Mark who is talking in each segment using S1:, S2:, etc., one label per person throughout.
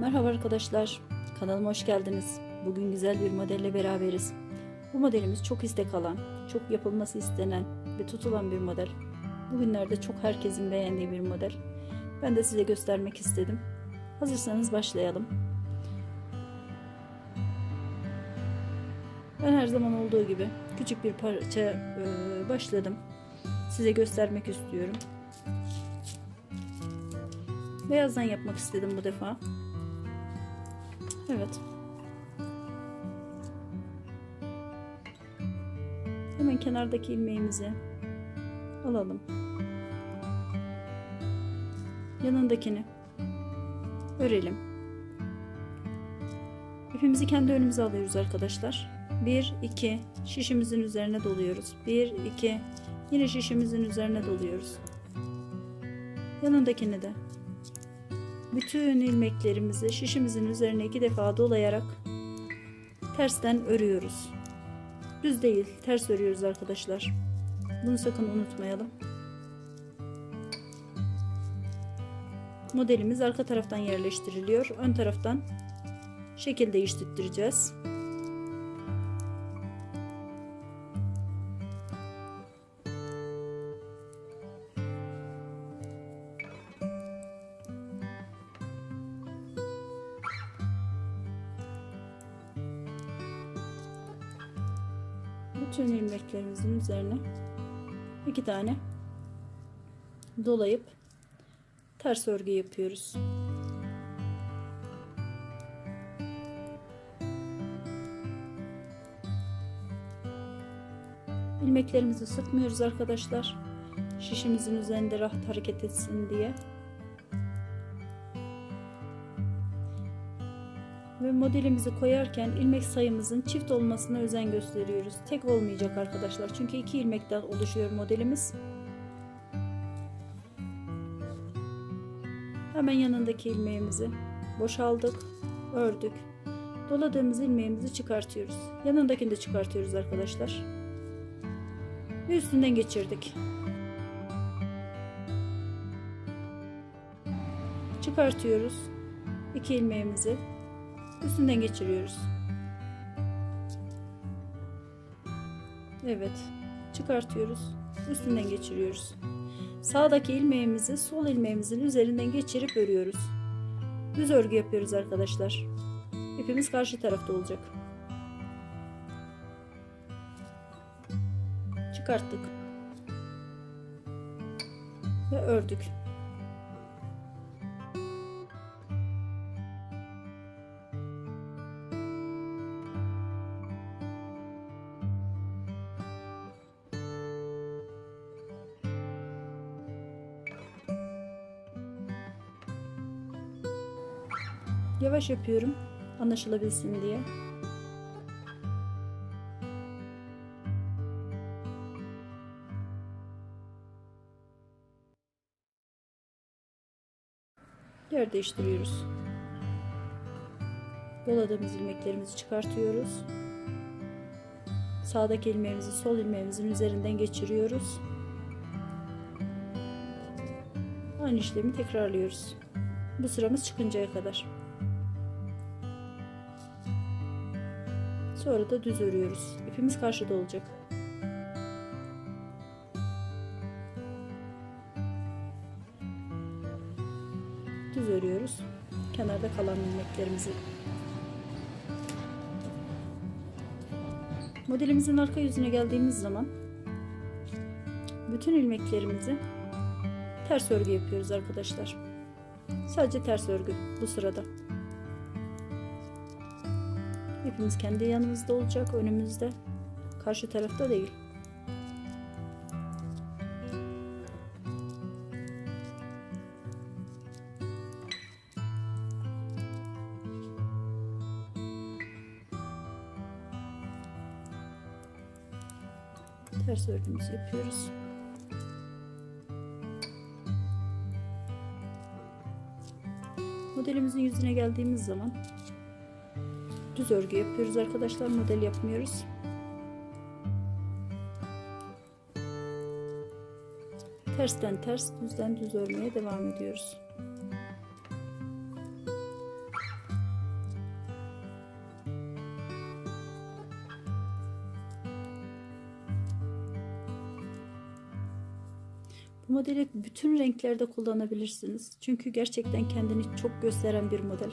S1: Merhaba arkadaşlar, kanalıma hoş geldiniz. Bugün güzel bir modelle beraberiz. Bu modelimiz çok istek alan, çok yapılması istenen ve tutulan bir model. Bugünlerde çok herkesin beğendiği bir model. Ben de size göstermek istedim. Hazırsanız başlayalım. Ben her zaman olduğu gibi küçük bir parça e, başladım. Size göstermek istiyorum. Beyazdan yapmak istedim bu defa. Evet. Hemen kenardaki ilmeğimizi alalım. Yanındakini örelim. İpimizi kendi önümüze alıyoruz arkadaşlar. 1 2 şişimizin üzerine doluyoruz. 1 2 yine şişimizin üzerine doluyoruz. Yanındakini de bütün ilmeklerimizi şişimizin üzerine iki defa dolayarak tersten örüyoruz. Düz değil, ters örüyoruz arkadaşlar. Bunu sakın unutmayalım. Modelimiz arka taraftan yerleştiriliyor. Ön taraftan şekil değiştireceğiz. Üzerine iki tane dolayıp ters örgü yapıyoruz. İlmeklerimizi sıkmıyoruz arkadaşlar. Şişimizin üzerinde rahat hareket etsin diye. Ve modelimizi koyarken ilmek sayımızın çift olmasına özen gösteriyoruz. Tek olmayacak arkadaşlar. Çünkü iki ilmekten oluşuyor modelimiz. Hemen yanındaki ilmeğimizi boşaldık, ördük. Doladığımız ilmeğimizi çıkartıyoruz. Yanındakini de çıkartıyoruz arkadaşlar. Ve üstünden geçirdik. Çıkartıyoruz. iki ilmeğimizi üstünden geçiriyoruz. Evet, çıkartıyoruz. Üstünden geçiriyoruz. Sağdaki ilmeğimizi sol ilmeğimizin üzerinden geçirip örüyoruz. Düz örgü yapıyoruz arkadaşlar. İpimiz karşı tarafta olacak. Çıkarttık. Ve ördük. Yavaş yapıyorum anlaşılabilsin diye. Yer değiştiriyoruz. Doladığımız ilmeklerimizi çıkartıyoruz. Sağdaki ilmeğimizi sol ilmeğimizin üzerinden geçiriyoruz. Aynı işlemi tekrarlıyoruz. Bu sıramız çıkıncaya kadar. Sonra da düz örüyoruz. İpimiz karşıda olacak. Düz örüyoruz. Kenarda kalan ilmeklerimizi. Modelimizin arka yüzüne geldiğimiz zaman bütün ilmeklerimizi ters örgü yapıyoruz arkadaşlar. Sadece ters örgü bu sırada. İpimiz kendi yanımızda olacak, önümüzde. Karşı tarafta değil. Ters örgümüzü yapıyoruz. Modelimizin yüzüne geldiğimiz zaman düz örgü yapıyoruz arkadaşlar model yapmıyoruz. Tersten ters, düzden düz örmeye devam ediyoruz. Bu modeli bütün renklerde kullanabilirsiniz. Çünkü gerçekten kendini çok gösteren bir model.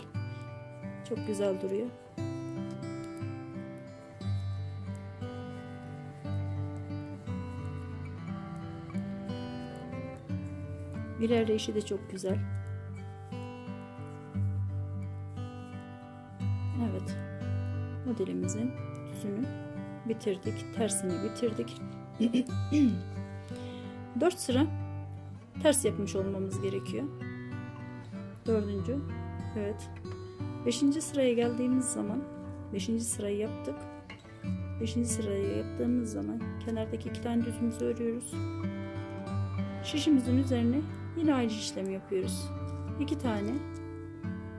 S1: Çok güzel duruyor. İlerleyişi de çok güzel. Evet. Modelimizin düzünü bitirdik. Tersini bitirdik. 4 sıra ters yapmış olmamız gerekiyor. Dördüncü. Evet. Beşinci sıraya geldiğimiz zaman beşinci sırayı yaptık. Beşinci sırayı yaptığımız zaman kenardaki iki tane düzümüzü örüyoruz. Şişimizin üzerine yine aynı işlemi yapıyoruz. İki tane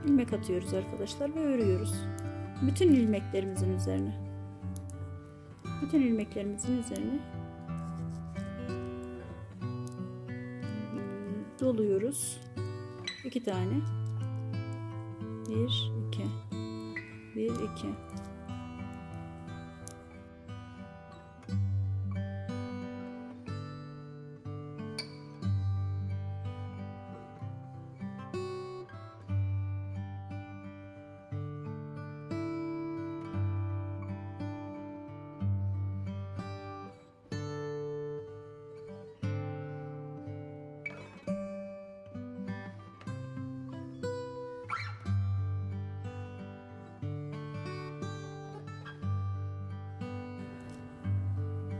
S1: ilmek atıyoruz arkadaşlar ve örüyoruz. Bütün ilmeklerimizin üzerine. Bütün ilmeklerimizin üzerine doluyoruz. İki tane. Bir, iki. Bir, iki.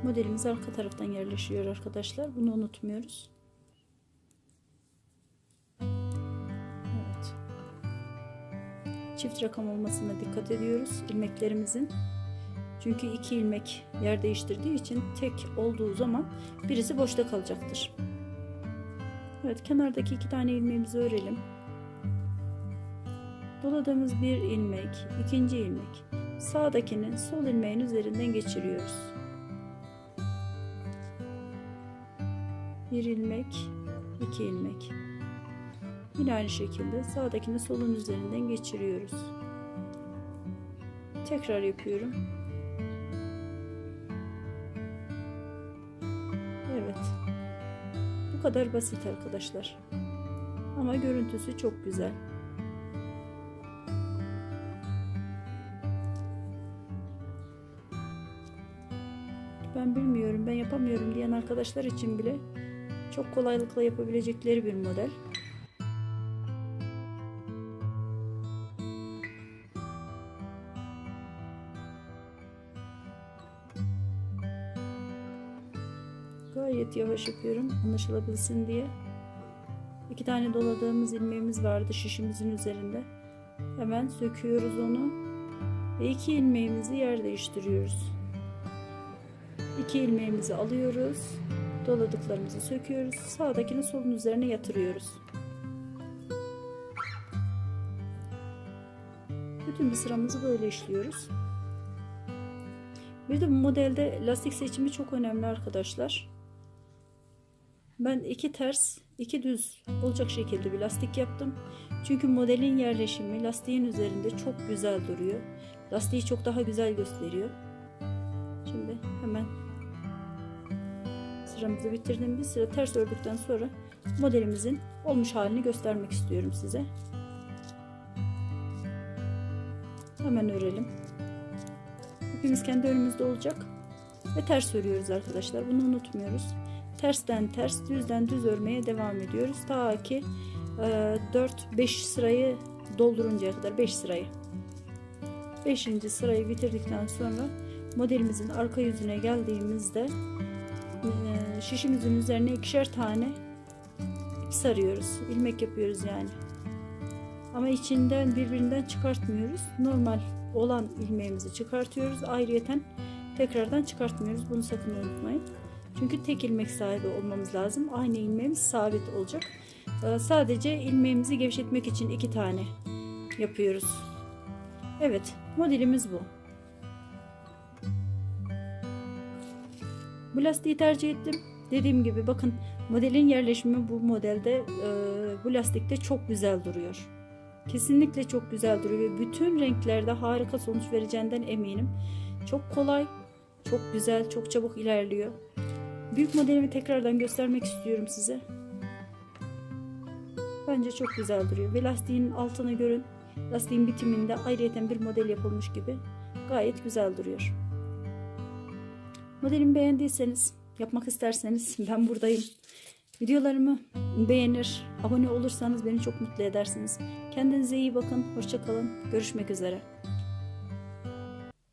S1: Modelimiz arka taraftan yerleşiyor arkadaşlar. Bunu unutmuyoruz. Evet. Çift rakam olmasına dikkat ediyoruz ilmeklerimizin. Çünkü iki ilmek yer değiştirdiği için tek olduğu zaman birisi boşta kalacaktır. Evet kenardaki iki tane ilmeğimizi örelim. Doladığımız bir ilmek, ikinci ilmek. Sağdakinin sol ilmeğin üzerinden geçiriyoruz. Bir ilmek, iki ilmek. Yine aynı şekilde sağdakini solun üzerinden geçiriyoruz. Tekrar yapıyorum. Evet. Bu kadar basit arkadaşlar. Ama görüntüsü çok güzel. Ben bilmiyorum, ben yapamıyorum diyen arkadaşlar için bile çok kolaylıkla yapabilecekleri bir model. Gayet yavaş yapıyorum anlaşılabilsin diye. İki tane doladığımız ilmeğimiz vardı şişimizin üzerinde. Hemen söküyoruz onu ve iki ilmeğimizi yer değiştiriyoruz. İki ilmeğimizi alıyoruz doladıklarımızı söküyoruz. Sağdakini solun üzerine yatırıyoruz. Bütün bir sıramızı böyle işliyoruz. Bir de bu modelde lastik seçimi çok önemli arkadaşlar. Ben iki ters, iki düz olacak şekilde bir lastik yaptım. Çünkü modelin yerleşimi lastiğin üzerinde çok güzel duruyor. Lastiği çok daha güzel gösteriyor. Sıramızı bitirdim. Bir sıra ters ördükten sonra modelimizin olmuş halini göstermek istiyorum size. Hemen örelim. İpimiz kendi önümüzde olacak. Ve ters örüyoruz arkadaşlar. Bunu unutmuyoruz. Tersten ters, düzden düz örmeye devam ediyoruz. Ta ki e, 4-5 sırayı dolduruncaya kadar 5 sırayı. 5. sırayı bitirdikten sonra modelimizin arka yüzüne geldiğimizde e, şişimizin üzerine ikişer tane sarıyoruz. ilmek yapıyoruz yani. Ama içinden birbirinden çıkartmıyoruz. Normal olan ilmeğimizi çıkartıyoruz. Ayrıyeten tekrardan çıkartmıyoruz. Bunu sakın unutmayın. Çünkü tek ilmek sahibi olmamız lazım. Aynı ilmeğimiz sabit olacak. Ee, sadece ilmeğimizi gevşetmek için iki tane yapıyoruz. Evet, modelimiz bu. Bu lastiği tercih ettim. Dediğim gibi bakın modelin yerleşimi bu modelde e, bu lastikte çok güzel duruyor. Kesinlikle çok güzel duruyor ve bütün renklerde harika sonuç vereceğinden eminim. Çok kolay, çok güzel, çok çabuk ilerliyor. Büyük modelimi tekrardan göstermek istiyorum size. Bence çok güzel duruyor. Ve lastiğin altını görün. Lastiğin bitiminde ayrıyeten bir model yapılmış gibi. Gayet güzel duruyor. Modelimi beğendiyseniz, yapmak isterseniz ben buradayım. Videolarımı beğenir, abone olursanız beni çok mutlu edersiniz. Kendinize iyi bakın, hoşçakalın, görüşmek üzere.